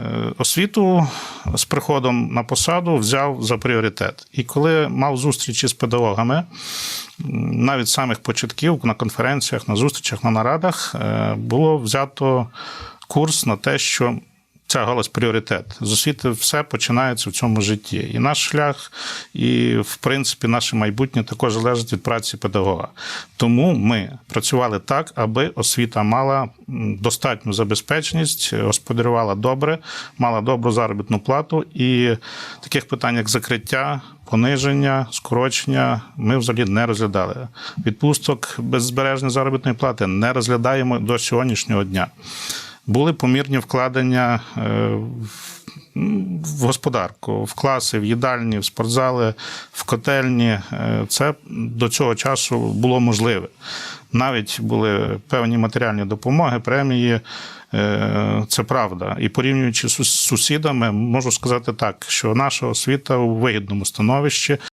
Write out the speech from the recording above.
Е, Освіту з приходом на посаду взяв за пріоритет. І коли мав зустрічі з педагогами, навіть самих початків на конференціях, на зустрічах, на нарадах, е, було взято курс на те, що ця галузь пріоритет. З освіти все починається в цьому житті. І наш шлях, і, в принципі, наше майбутнє також залежить від праці педагога. Тому ми працювали так, аби освіта мала достатню забезпеченість, господарювала добре, мала добру заробітну плату. І таких питань, як закриття, пониження, скорочення, ми взагалі не розглядали. Відпусток без збереження заробітної плати не розглядаємо до сьогоднішнього дня. Були помірні вкладення е, в- господарку, в класи, в їдальні, в спортзали, в котельні. Е, Це до цього часу було можливе. Навіть були певні матеріальні допомоги, премії. Е, Це правда. І порівнюючи з сусідами, можу сказати так, що наша освіта у вигідному становищі.